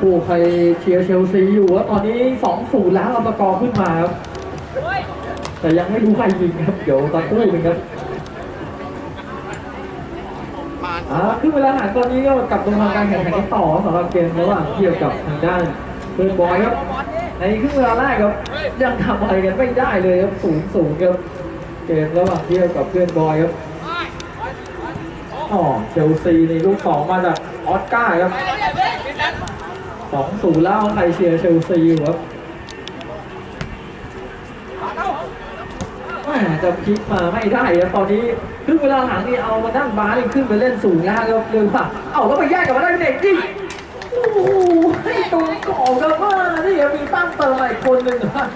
ผู้ใครเชียร์เชลซีอยู่ว่าตอนนี้2-0แล้วเราสกอร์ขึ้นมาครับ แต่ยังไม่รู้ใครยิงครับ เดี๋ยวตะกู้หนึ่งครับอ่าขึ้นเวลาอาหารตอนนี้ก็กลับมาทำการแข่งขันกันต่อสำหรับเกมระหว่างเทียบกับทางด้านเพื่อนบอยครับ ในครึ่งเวลาแรกครับยังทำอะไรกันไม่ได้เลยครับศูนย์ศูนย์ครับเกมระหว่างเทียบกับเพื่อนบอยครับ อ๋อเชลซีในลูกสองมาจากออสการ์ครับสองศูนย์แล้วใครเชียร์เชลซีอยู่ครับแม่จะพลิกมาไม่ได้ครับตอนนี้ครึ่งเวลาหลังนี่เอามาด้านบาร์นี่ขึ้นไปเล่นสูงแล้วครับเร็วป่ะเอาแล้วไปแยกกันมาได้เด็กดิโอ้โหให้ตรงกรอกันว่านี่ยังมีตั้งเติมมาอีกคนหนึ่งนะ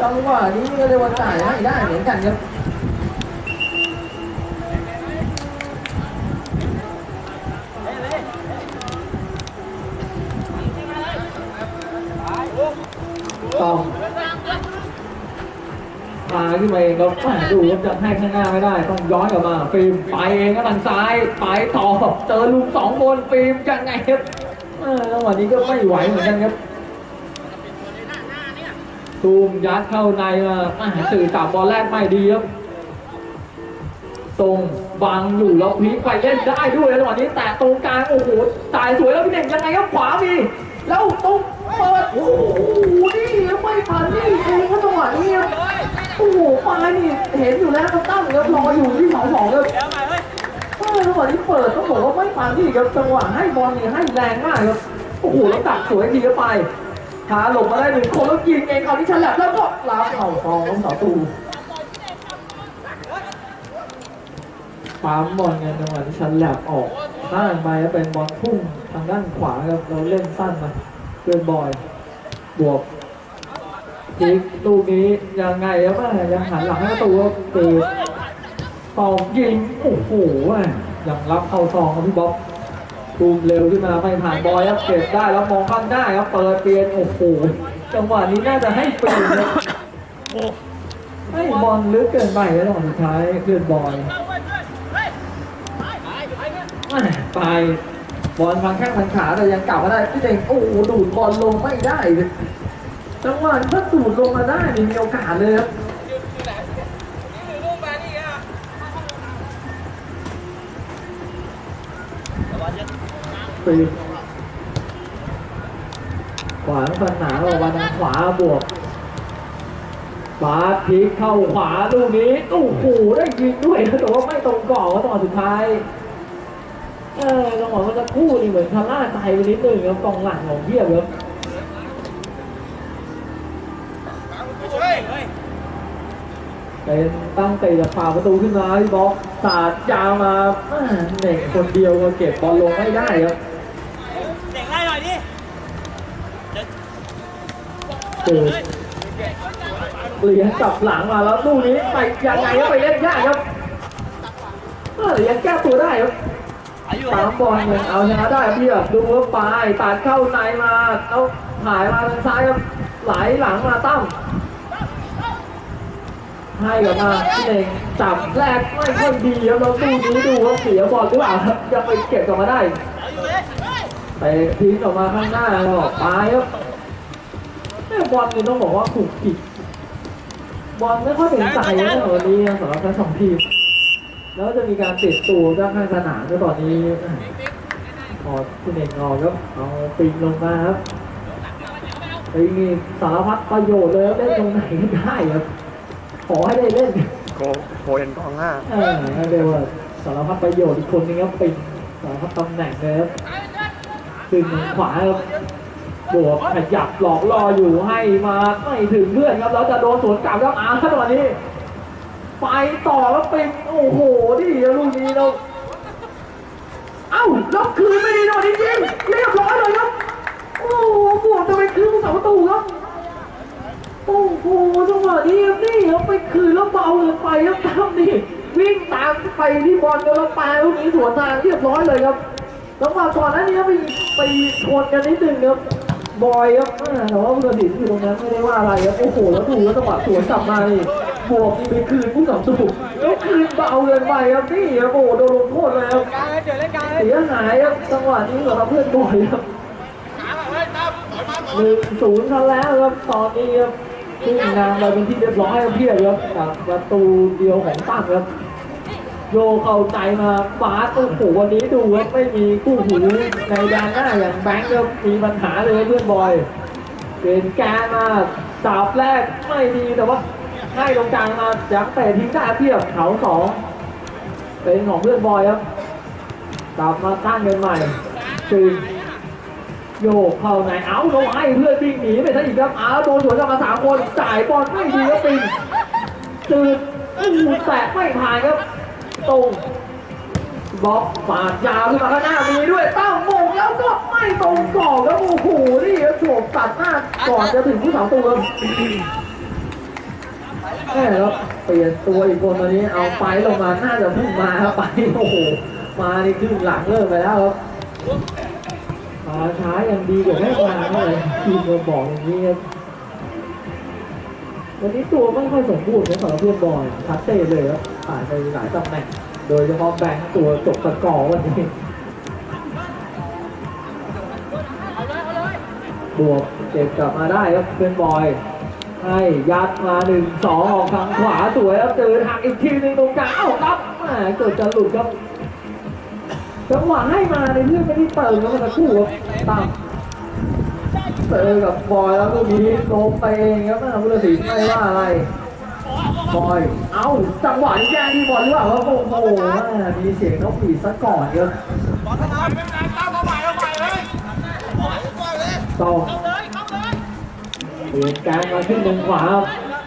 จังหวะนี้ก็เรียกว่าจ่ายไม่ได้เหมือนกันครับ มาขึ้นมาเองก็แหม่ดูว่าจะให้ข้างหน้าไม่ได้ ต้องย้อนกลับมาฟิล์มไปเองก็ทางซ้ายไปต่อเจอลุมสองคนฟิล์มยังไงครับจังหวะนี้ก็ไม่ไหวเหมือนกันครับตูมยัดเข้าในมาอ่าสื่อสามบอลแรกไม่ดีครับตรงบังอยู่แล้วพลิกไปเล่นได้ด้วยจังหวะนี้แต่ตรงกลางโอ้โหจ่ายสวยแล้วพี่เด่งยังไงครับขวามีแล้วตรงเปิดโอ้โหนี่ไม่ทันนี่เองก็จังหวะนี้ครับ โอ้โหปลานี่เห็นอยู่แล้วครับตั้งแล้วรออยู่ที่สองสองครับเออจังหวะนี้เปิดต้องบอกว่าไม่ฟังที่ครับจังหวะให้บอลนี่ให้แรงมากครับโอ้โหแล้วตักสวยทีเข้าไปพาหลบมาได้หนึ่งคนแล้วยิงเองเอาที่ฉลับแล้วก็รับเข่าฟองของตูปั๊มบอลกันจังหวะที่ฉลับออกข้างไปแล้วเป็นบอลพุ่งทางด้านขวาครับเราเล่นสั้นมาเพื่อนบอยบวก อีกลูกนี้ยังไงอะแม่ยังหันหลังให้ประตูก็คือตองยิงโอ้โหแม่ยังรับเข้าซองครับพี่บ๊อบตูมเร็วขึ้นมาไม่ผ่านบอยครับเก็บได้แล้วมองข้างหน้ครับเปิดเปลี่ยนโอ้โหจังหวะนี้น่าจะให้ปลี่ยนะให้บอลลึกเกินไปแล้วจังสุดท้ายเพื่อนบอยไปบอลพังแข้งพันขาแต่ยังกลับมาได้พี่เด้งโอ้โหดูดบอลลงไม่ได้เลย จังหวะถ้าสูดลงมาได้นี่มีโอกาสเลยครับปีขวาปัญหาออกมาทางขวาบวกบาสพลิกเข้าขวาลูกนี้โอ้โหได้ยิงด้วยแต่ว่าไม่ตรงกรอบว่าตอนสุดท้ายเออจังหวะมันจะคู่นี่เหมือนคาร่าใจไปนิดนึงครับกองหลังของเทียบครับ เป็นตั้งเตะจากฝ่าประตูขึ้นมาพี่บอกสาดยาวมาแม่เน่งคนเดียวก็เก็บบอลลงไม่ได้ครับเด็กไล่หน่อยดิเปิดเลี้ยงกลับหลังมาแล้วลูกนี้ไปยังไงก็ไปเล่นยากครับเออยังแก้ตัวได้ครับสามบอลยังเอาชนะได้ครับพี่แบบดูว่าปลายตัดเข้าในมาเอาถ่ายมาทางซ้ายครับไหลหลังมาตั้ม ให้กับมาพี่เองจับแรกไม่ค่อยดีครับเราตู้นี้ดูว่าเสียบอลหรือเปล่าครับยังไปเก็บกลับมาได้ไปทิ้งออกมาข้างหน้าหรอกปลายครับแม่บอลนี่ต้องบอกว่าถูกผิดบอลไม่ค่อยเป็นใจนะวันนี้สำหรับทั้งสองทีมแล้วจะมีการติดตัวด้านข้างสนามก็ตอนนี้พอพี่เองงอครับเอาปิงลงมาครับไปมีสารพัดประโยชน์เลยครับเล่นตรงไหนก็ได้ครับ ขอให้ได้เล่น โกโกเอ็นกองหน้าเออเรียกว่าสารพัดประโยชน์อีกคนนึงครับเป็นสารพัดตำแหน่งเลยครับขึ้นทางขวาครับบวกขยับหลอกล่ออยู่ให้มาไม่ถึงเพื่อนครับแล้วจะโดนสวนกลับครับอาร์ตวันนี้ ไปต่อแล้วเป็นโอ้โหนี่ลูกนี้เราเอ้าล็อกคืนไม่ดีหน่อยจริงๆเรียบร้อยเลยครับโอ้โหบวกจะไปคืนเสาประตูครับ โอ้โหจังหวะนี้นี่ครับไปคืนแล้วเบาเลยไปครับตามนี่วิ่งตามไปที่บอลแล้วปาลูกนี้สวนทางเรียบร้อยเลยครับจังหวะก่อนหนั้นนี้ไปไปชนกันนิดนึงครับบอยครับแต่ว่าเรือดินอยู่ตรงนั้นไม่ได้ว่าอะไรครับโอ้โหแล้วดูแล้วจังหวะสวนกลับมานี่บวกนี่ไปคืนผู้ต่อสู้แล้วคืนเบาเกินไปครับนี่ครับโอ้โหโดนลงโทษเลยครับเสียหายครับจังหวะนี้เหรอครับเพื่อนบอยครับหนึ่งศูนย์ทันแล้วครับตอนนี้ครับ ขึ้นนำไปเป็นที่เรียบร้อยครับเพียบครับจากประตูเดียวของตั้งครับโยเข้าใจมาฟ้าสโอ้โหวันนี้ดูครับไม่มีคู่หูในแดนหน้าอย่างแบงค์ครับมีปัญหาเลยเพื่อนบอยเป็นแกมาจับแรกไม่ดีแต่ว่าให้ตรงกลางมาจากเตะทิ้งได้เพียบเขาสองเป็นของเพื่อนบอยครับกลับมาตั้งเงินใหม่จึง โยกเข้าในเอาลงให้เพื่อนวิ่งหนีไปซะอีกครับเอาโดนสวนกลับมาสามคนจ่ายบอลไม่ดีครับปิงจืดอู้แตะไม่ผ่านครับตรงบล็อกปาดยาวขึ้นมาข้างหน้ามีด้วยตั้งมงแล้วก็ไม่ตรงกรอบแล้วโอ้โหนี่ครับโฉบตัดหน้าก่อนจะถึงผู้สาวตัวแม่ครับเปลี่ยนตัวอีกคนตอนนี้เอาไปลงมาน่าจะพุ่งมาครับไปโอ้โหมาในครึ่งหลังเลิกไปแล้วครับ มาช้ายังดีกว่าแม่มาเท่าไหร่ทีมเราบอกอย่างนี้ครับวันนี้ตัวไม่ค่อยสมบูรณ์นะสำหรับเพื่อนบอยชัดเจนเลยครับผ่านไปหลายตำแหน่งโดยเฉพาะแบงค์ตัวจบสกอวันนี้บวกเก็บกลับมาได้ครับเพื่อนบอย ให้ยัดมาหนึ่งสองออกทางขวาสวยแล้วเจอทางอีกทีหนึ่งตรงกลางเอ้าครับแหมเกิดจะหลุดครับจังหวะให้มาในเรื่องไม่ได้เติมแล้วมันจะคู่ครับ ตั้งเจอกับบอยแล้วลูกนี้ลงไปเองครับนะพุทธศิลป์ไม่ว่าอะไรบอย เอ้าจังหวะนี้แย่งที่บอลหรือเปล่าครับโอ้โหแม่มีเสียงนกหวีดซะก่อนครับต่อเปลี่ยนแกงมาขึ้นตรงขวา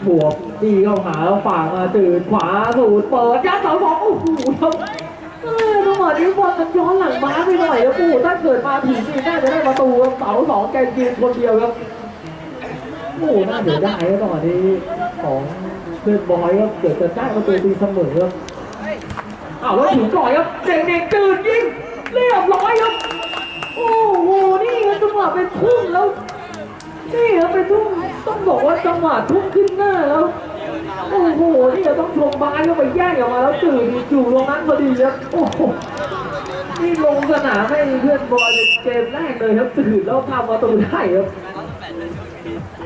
บวกดีเข้าหาฝากมาจืดขวาสูดเปิดยัดเสาสองโอ้โหครับเออจัง หวะนี้บอลมันย้อนหลังมาไปหน่อยครับปู่ถ้าเกิดมาถึงนี่น่าจะได้ประตูครับเสาสองแกยืนคนเดียวครับโอ้หน่าเสียดายครับตอนนี้ของเพื่อนบอยครับเกิดจะได้ประตูตีเสมอครับอ้าวแล้วถึงก่อนครับเด็กเด็กๆจืดยิงเรียบร้อยครับ โอ้โหนี่ครับจังหวะเป็นทุ่มแล้วนี่ครับเป็นทุ่มต้องบอกว่าจังหวะทุ่มขึ้นหน้าแล้ว โอ้โห นี่เราต้องชมบายเข้าไปแย่งออกมาแล้วจืดอยู่ตรงนั้นพอดีครับโอ้โห นี่ลงสนามให้เพื่อนบอยในเกมแรกเลยครับจืดแล้วทำประตูได้ครับ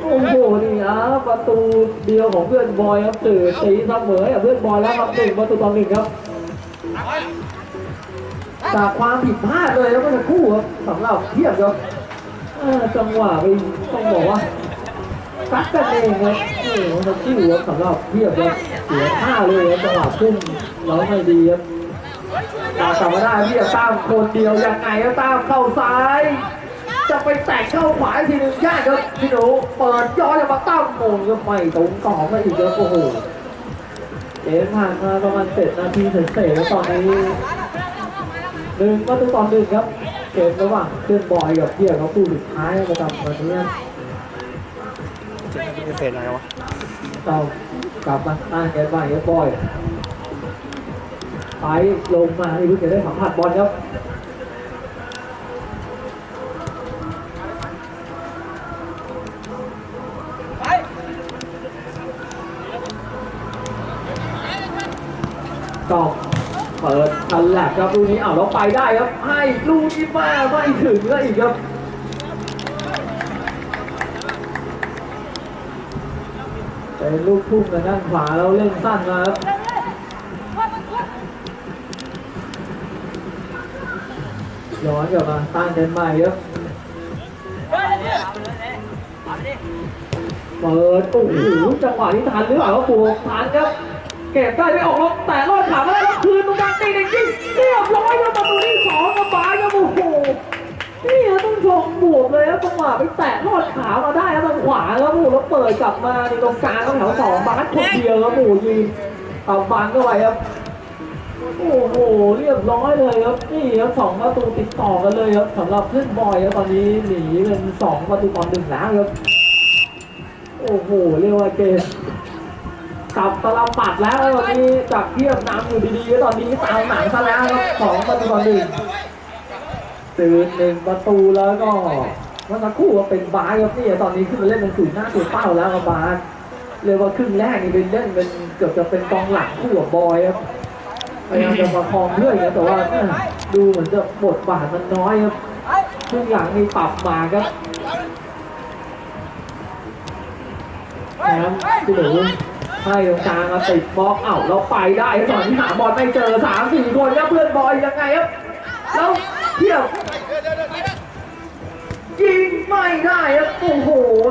โอ้โห นี่อะประตูเดียวของเพื่อนบอยครับตื่นตีเสมอกับเพื่อนบอยแล้วครับหนึ่งประตูต่อหนึ่งครับจากความผิดพลาดเลยแล้วก็จะคู่ครับสำหรับเทียบครับจังหวะไปต้องบอกว่า ซัดกันเองครับโอ้โหมันคู่ครับสำหรับเทียบครับเสียท่าเลยครับจังหวะพุ่งแล้วไม่ดีครับตามกลับมาได้เทียบตามคนเดียวยังไงก็ตามเข้าซ้าย จะไปแตกเข้าขวาทีหนึงยากครับพี่หนูเปิดย้อนมาตั้งโมงก็ไม่ตรงกรอบมาอีกแล้วโอ้โหเกมผ่านมาประมาณเจ็ดนาทีเสร็จๆแล้วตอนนี้หนึ่งประตูต่อหนึ่งครับเกมระหว่างเครื่องบอยกับเพียร์เขาคู่สุดท้ายประจำวันนี้ เจ็นเศษอะไรวะเรากลับมาตั้งแกนใหม่ครับบอยไปลงมาให้รู้จะได้สัมผัสบอลครับไปก็เปิดทันแหลกครับลูกนี้อ้าวแล้วไปได้ครับ ให้ลูกนี้มาไม่ถึงก็อีกครับ เป็นลูกพุ่งทางด้านขวาแล้วเล่นสั้นมาครับย้อนกลับมาตั้งกันใหม่ครับเยเนี่ยเอาไปเลยเอาไปดิเปิดโอ้โหจังหวะนี้ทันหรือเปล่าครับปูทันครับเก็บได้ไม่ออกล็อกแต่รอดขามาได้แล้วคืนตรงกลางตีในยิงเรียบร้อยครับประตูที่สองกับบาสครับโอ้โห นี่ครับต้องชมบวกเลยครับจังหวะไปแตะรอดขามาได้ครับทางขวาครับโอ้โหแล้วเปิดกลับมาในตรงกลางครับแถวสองบาสคนเดียวครับโอ้โหยิงเอาบานเข้าไปครับโอ้โหเรียบร้อยเลยครับนี่ครับสองประตูติดต่อกันเลยครับสำหรับเพื่อนบอยครับตอนนี้หนีเป็นสองประตูต่อหนึ่งแล้วครับโอ้โหเรียกว่าเกมกลับตลปัดแล้วตอนนี้จากเทียบน้ำอยู่ดีๆตอนนี้ตามหนังซะแล้วครับสองประตูต่อหนึ่ง ตื่นหนึ่งประตูแล้วก็เมื่อสักครู่ก็เป็นบาสครับนี่ตอนนี้ขึ้นมาเล่นเป็นศูนย์หน้าตัวเป้าแล้วกับบาสเรียกว่าครึ่งแรกนี่เป็นเล่นเป็นเกือบจะเป็นกองหลังคู่กับบอยครับพยายามจะประคองเพื่อนนะแต่ว่าดูเหมือนจะบทบาทมันน้อยครับครึ่งหลังนี่ปรับมาครับนะครับพี่หนูให้ตรงกลางมาติดบล็อกเอ้าเราไปได้ตอนที่หาบอลไม่เจอสามสี่คนครับเพื่อนบอยยังไงครับแล้ว เทียบยิงไม่ได้ครับโอ้โห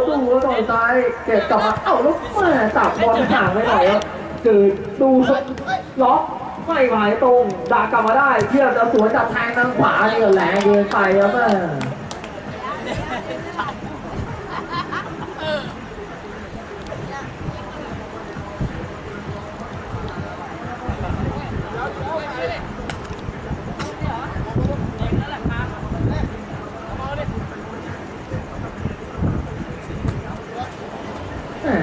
ดูว่าต่อยซ้ายเก็บกลับมาเอ้าแล้วแม่จับบอลห่างไปหน่อยครับเกิดดูครับล็อกไม่หมายตรงดากลับมาได้เทียบจะสวนจับแทงทางขวานี่ก็แรงเกินไปครับแม่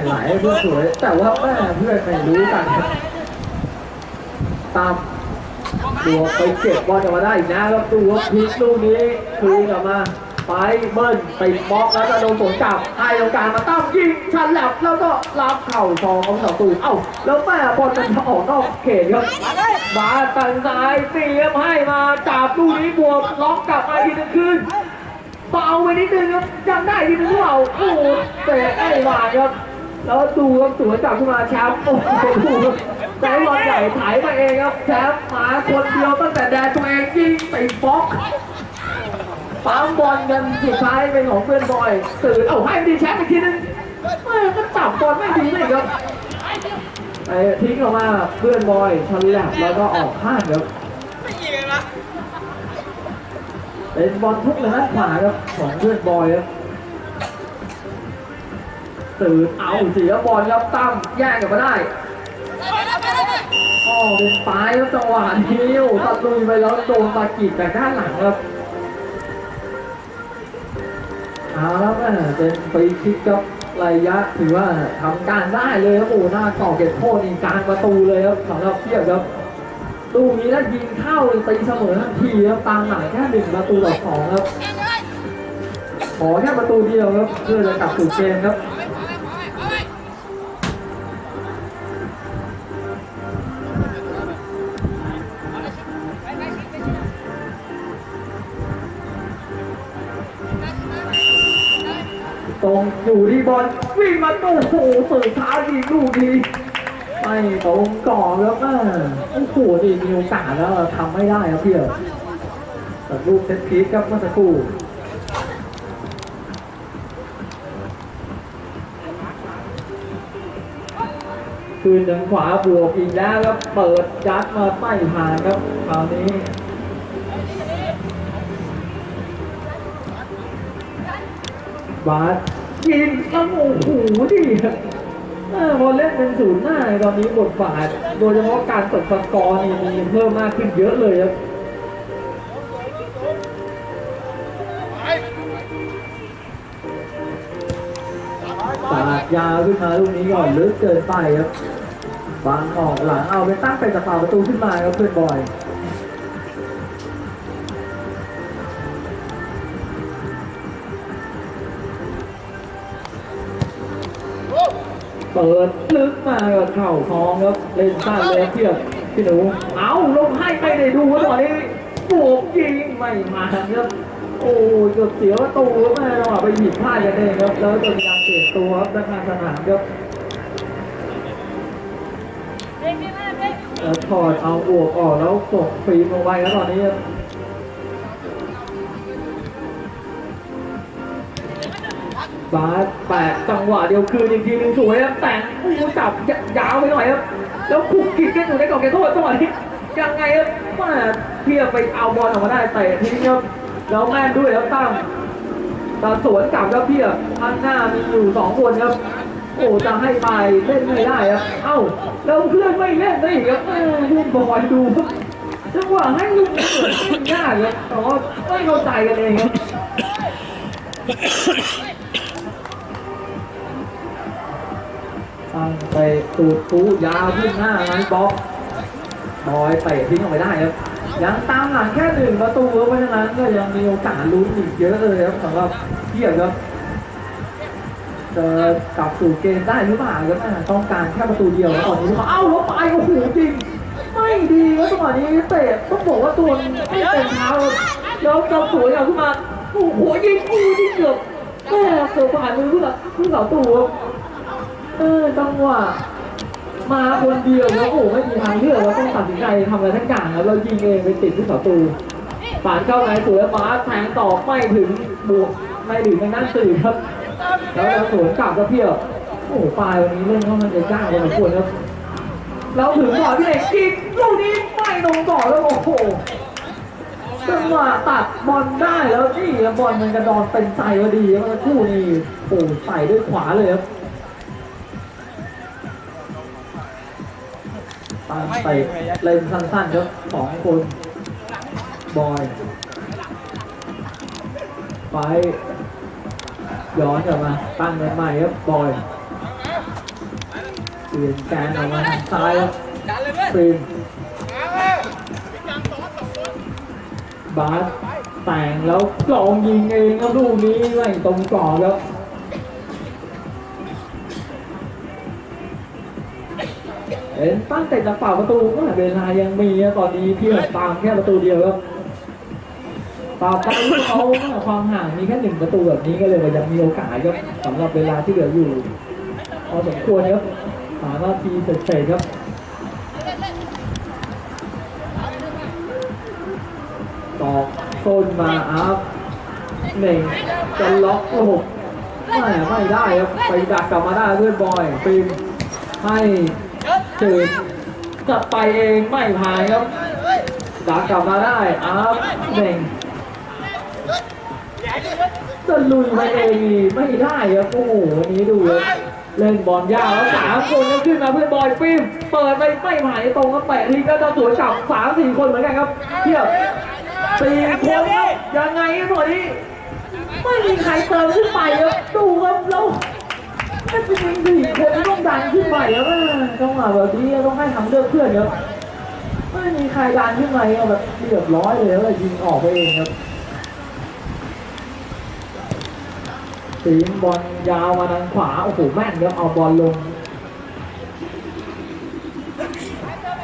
หลเพื่อสวย แต่ว่าแม่เพื่อนไม่รู้กัน ตามตัวไปเก็บบอลกลับมาได้อีกนะแล้วดูว่าพลิกลูกนี้คืนกลับมาไปเบิ้ลติดบล็อกแล้วก็โดนสวนกลับให้ตรงกลางมาตั้มยิงชันแหลบแล้วก็รับเข่าซองของเสาตูเอ้าแล้วแม่บอลมันออกนอกเขตครับบาสตันซ้ายเตรียมให้มาจับลูกนี้บวกล็อกกลับมาทีนึงคืนเบาไปนิดนึงครับยังได้ทีนึงหรือเปล่าโอ้เตะไอ้หวานครับ แล้วดูครับสวนจับขึ้นมาแชมป์โอ้โหดูครับใจบอลใหญ่ถ่ายมาเองครับแชมป์มาคนเดียวตั้งแต่แดนตัวเองยิงติดบล็อกปั๊มบอลกันสุดท้ายเป็นของเพื่อนบอยตื่นเอ้าให้ดีแชมป์อีกทีนึงแม่ก็จับบอลไม่ดีเลยครับไอ้ทิ้งออกมาเพื่อนบอยชันแลบแล้วก็ออกข้างครับไม่ยิงเลยนะเป็นบอลทุกเลยนะขวาครับของเพื่อนบอยครับ ตื่นเอาเสียบอลแล้วตั้มแย่งกลับมาได้อ๋อเป็นปลายแล้วจังหวะนี้โอ้ตัดลุยไปแล้วโดนตากีดจากด้านหลังครับเอาแล้วแม่เป็นฟรีคิกครับระยะถือว่าทำการได้เลยครับโอ้หน้าต่อเก็บโทษนี่กลางประตูเลยครับสำหรับเทียบครับลูกนี้แล้วยิงเข้าตีเสมอทันทีครับตามหลังแค่หนึ่งประตูต่อสองครับขอแค่ประตูเดียวครับเพื่อจะกลับสู่เกมครับ อยู่ที่บอลวิ่งมาโอ้โหสื่อเท้ายิงลูกดีไม่ตรงก่อนแล้วก็โอ้โหนี่มีโอกาสแล้วทำไม่ได้ครับเพี่อนแต่ลูกเซตพีคครับเมื่อสักครู่คืนทางขวาบวกอีกแล้วครับเปิดยัดมาไม่ผ่านครับคราวนี้บาส ยิงแล้วโอ้โหดิเออพอเล่นเป็นศูนย์หน้าตอนนี้บทบาท โดยเฉพาะการตกสกอร์นี่มีเพิ่มมากขึ้นเยอะเลยครับตาดยาวขึ้นมาลูกนี้ก่อนลึกเกินไปครับบางออกหลังเอาไปตั้งไปจากฝาประตูขึ้นมาครับเพื่อนบอย เปิดลึกมากับเข่าทองครับเล่นสั้นเลยเทียบพี่หนู เอาลงให้ไม่ได้ดูครับตอนนี้บวกยิงไม่มาครับโอ้ยเกือบเสียประตูครับแม่เราอะไปหยิบพลาดกันเองครับ แล้วจะมีการเปลี่ยนตัวครับด้านข้างสนามครับแล้วถอดเอาอวกออกแล้วส่งฟิล์มลงไปครับตอนนี้ บาสแปะจังหวะเดียวคืนอีกทีหนึงสวยครับแต่งโอ้โหจับยาวไปหน่อยครับ แล้วคุกกิดกันอยู่ในกล่องเกมโทษจังหวะนี้ยังไงครับมาเพียบไปเอาบอลออกมาได้เตะทิ้งครับแล้วแม่นด้วยครับตั้มตาสวนกลับครับเพียบข้างหน้ามีอยู่สองคนครับ โอ้จะให้ไปเล่นไม่ได้ครับเอ้าแล้วเพื่อนไม่เล่นได้อีกครับเออลูกบอลดูจังหวะให้ลูกเกิดขึ้นยากครับแต่ว่าไม่เข้าใจกันเองครับ ตั้งไปตูดตู้ยาวขึ้นหน้าไงบล็อกบอยเตะทิ้งออกไปได้ครับยังตามหลังแค่หนึ่งประตูเพราะฉะนั้นก็ยังมีโอกาสลุ้นอีกเยอะเลยครับสำหรับเทียบครับจะกลับสู่เกมได้หรือเปล่าครับต้องการแค่ประตูเดียวแล้วตอนนี้เอ้าแล้วไปโอ้โหจริงไม่ดีแล้วจังหวะนี้เตะต้องบอกว่าตัวไม่เต็มเท้าแล้วเจ้าสวยเอาขึ้นมาโอ้โหยิงอู้ยิงเกือบแม่เกือบผ่านมือเพื่อผู้เสาตูครับ เออจังหวะมาคนเดียวแล้วโอ้ไม่มีทางเลือกแล้วต้องตัดสินใจทำอะไรทั้งอย่างแล้วเรายิงเองไปติดผู้เสาตูปานเข้าในสวยมาแทงต่อไม่ถึงบวกไม่ถึงทางด้านสื่อครับ แล้วเราสวนกลับก็เพียวโอ้ปลายวันนี้เล่นเขามันจะยากพอสมควรครับเราถึงก่อนพี่เอกยิงลูกนี้ไม่ลงก่อนแล้วโอ้โหจังหวะตัดบอลได้แล้วนี่บอลมันกระดอนเป็นใจพอดีเมื่อคู่นี้โอ้ใส่ด้วยขวาเลยครับ ตามไปเล่นสั้นๆครับสองคนบอย ไป ย้อนกลับมาตั้งกันใหม่ครับบอยเปลี่ยนแกนออกมาทางซ้ายครับดันเลยเว้ยฟรีนบาสแต่งแล้วลองยิงเองครับลูกนี้ไม่ตรงกรอบครับ เห็นตั้งแต่จากฝ่าประตูก็เวลายังมีตอนนี้เพียงตามแค่ประตูเดียวครับต่อไปเขาความห่างมีแค่หนึ่งประตูแบบนี้ก็เลยว่ายังมีโอกาสครับสำหรับเวลาที่เหลืออยู่พอสมควรครับสามนาทีเสร็จครับตอกต้นมาอัพหนึ่งจะล็อกโอ้โหไม่ไม่ได้ครับไปดักกลับมาได้เพื่อนบอยฟิล์มให้ จืดจะไปเองไม่พายครับดักกลับมาได้อัพหนึ่งจะลุยไปเองไม่ได้ครับโอ้โหวันนี้ดูครับเล่นบอลยาวแล้วสามคนก็ขึ้นมาเพื่อนบอยฟิล์มเปิดไปไม่ผ่านตรงก็แปะทีก็จะสวนกลับสามสี่คนเหมือนกันครับเทียบสี่คนยังไงครับตอนนี้ไม่มีใครเติมขึ้นไปครับดูครับแล้ว ถ้าจะมีสี่คนต้องดันขึ้นไปครับแม่จังหวะแบบนี้ต้องให้ทำเลือกเพื่อนครับไม่มีใครดันขึ้นไปครับแบบเรียบร้อยเลยแล้วยิงออกไปเองครับสีมบอลยาวมาทางขวาโอ้โหแม่นครับเอาบอลลง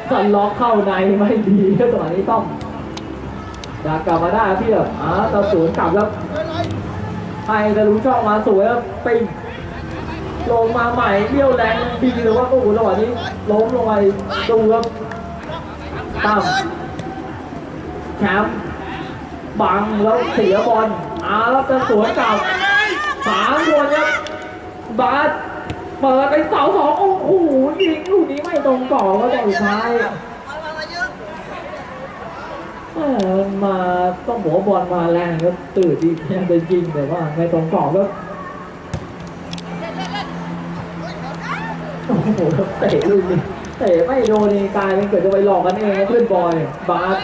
สันล็อกเข้าในไม่ดีครับตอนนี้ต้องอยากกลับมาได้พี่แบบอ่าตะสวนกลับแล้วให้จะรู้ช่องมาสวยแล้วปิง ลงมาใหม่เบี้ยวแรงดีหรือว่าโอ้โหจังหวะนี้ล้มลงไปดูครับตั้มแชมป์บังแล้วเสียบอลอาแล้วจะสวนกลับสามคนครับบาสเปิดไปเสาสองโอ้โหยิงลูกนี้ไม่ตรงกรอบแล้วแต่สุดท้ายมาต้องบอกว่บอลมาแรงครับตื่นดียังเป็นจริงแต่ว่าในตรงกรอบก็ โอ้โหเตะลูกนี้เตะไม่โดนนี่กลายเป็นเกิดจะไปหลอกกันเองนะเพื่อนบอยบาส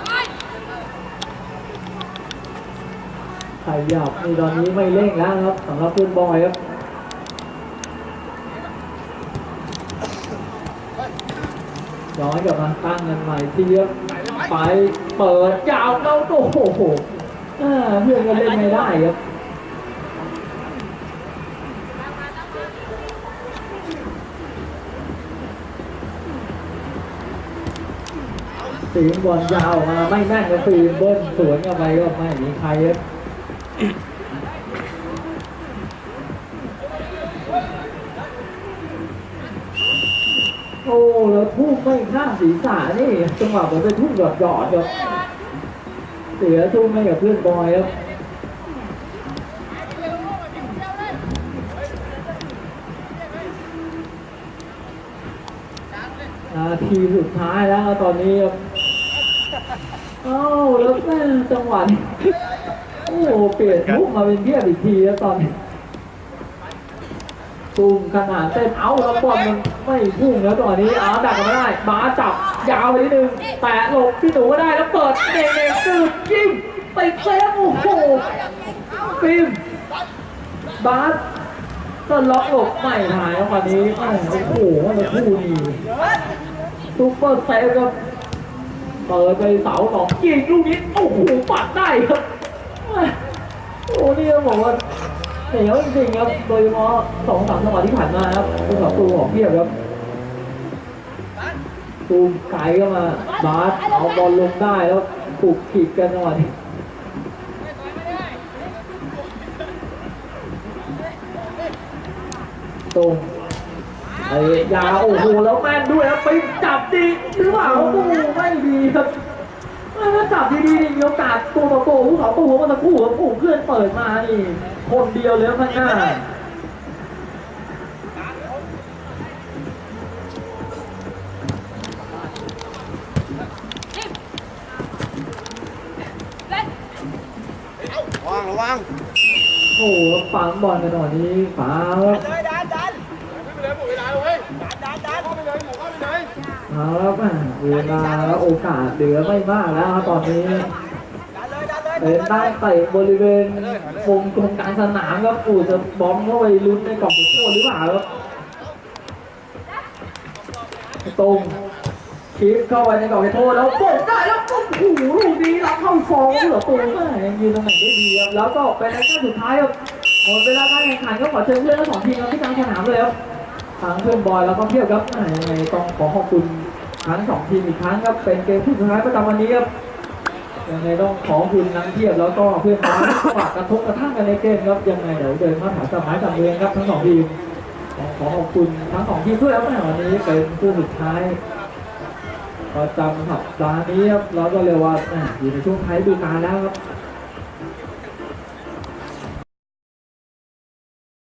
ขยับนี่ตอนนี้ไม่เร่งแล้วครับสำหรับเพื่อนบอยครับย้อนกลับมาตั้งกันใหม่ที่เยอะไปเปิดยาวแล้วโอ้โหอ่าเพื่อนก็เล่นไม่ได้ครับ สีบอลยาวมาไม่แม่นก็ฟีเบิ้ลสวนเข้าไปก็ไม่มีใครครับโอ้แล้วทุ่มไม่ข้ามศีรษะนี่จังหวะเหมือนเป็นทุ่มหยอดหยอดครับเสียทุ่มให้กับเพื่อนบอยครับนาทีสุดท้ายแล้วตอนนี้ครับ เอ้าแล้วแม่จังหวะนี้โอ้โหเปลี่ยนทุ่มมาเป็นเพี้ยบอีกทีแล้วตอนนี้ตุ้มขนาดเต้นเอาแล้วบอลมันไม่พุ่งแล้วตอนนี้อ้าวดักกันไม่ได้บาสจับยาวไปนิดนึงแตะหลบพี่หนูก็ได้แล้วเปิดเด็กเด็กตืดยิงติดเซฟโอ้โหฟิล์มบาสก็ล็อกหลบไม่หายแล้ววันนี้โอ้โหมันจะคู่นี้ซุปเปอร์เซฟครับ เปิดไปเสาสองยิงลูกนี้โอ้โหปัดได้ครับโอ้โหนี่ต้องบอกว่าเหนียวจริงครับโดยเฉพาะสองสามจังหวะที่ผ่านมาครับผู้สาประตูของเพียบครับตูมไกลเข้ามาบาสเอาบอลลงได้แล้วปลุกขีดกันจังหวะนี้ตู มไอ้ยาโอ้โหแล้วแม่นด้วยครับไปจับดีหรือเปล่าโอ้โหไม่ดีครับถ้าจับดีๆนี่มีโอกาสตัวต่อตัวผู้สาวตัวเมื่อสักครู่ครับโอ้โหเพื่อนเปิดมานี่คนเดียวเลยครับข้างหน้าระวังระวัง โอ้โหปังบอลกันหน่อยนี้ฟ้า เอาแล้วอะเวลาแล้วโอกาสเหลือไม่มากแล้วครับตอนนี้เป็นได้เตะบริเวณวงตรงกลางสนามครับปู่จะบอมเข้าไปลุ้นในกล่องจุดโทษหรือเปล่าครับตรงคลิปเข้าไปในกล่องจุดโทษแล้วกดได้แล้วก็โอ้โหลูกนี้รับเข้าฟองเหลือตัวแม่ยังยืนตำแหน่งได้ดีครับแล้วก็เป็นแอคชั่นสุดท้ายครับหมดเวลาการแข่งขันก็ขอเชิญเพื่อนทั้งสองทีมครับที่กลางสนามเลยครับทางเพื่อนบอยแล้วก็เทียบครับยังไงต้องขอขอบคุณ ทั้งสองทีมอีกครั้งครับเป็นเกมคู่สุดท้ายประจำวันนี้ครับยังไงต้องขอขอบคุณนังเทียบแล้วก็เพื่อนบอยฝากกระทบกระทั่งกันในเกมครับยังไงเดี๋ยวเดินมาถามสมัยสำเรียงครับทั้งสองทีมขอขอบคุณทั้งสองทีมด้วยครับในวันนี้เป็นคู่สุดท้ายประจำสัปดาห์นี้ครับแล้วก็เรียกว่าอ่าอยู่ในช่วงท้ายฤดูกาลแล้วครับ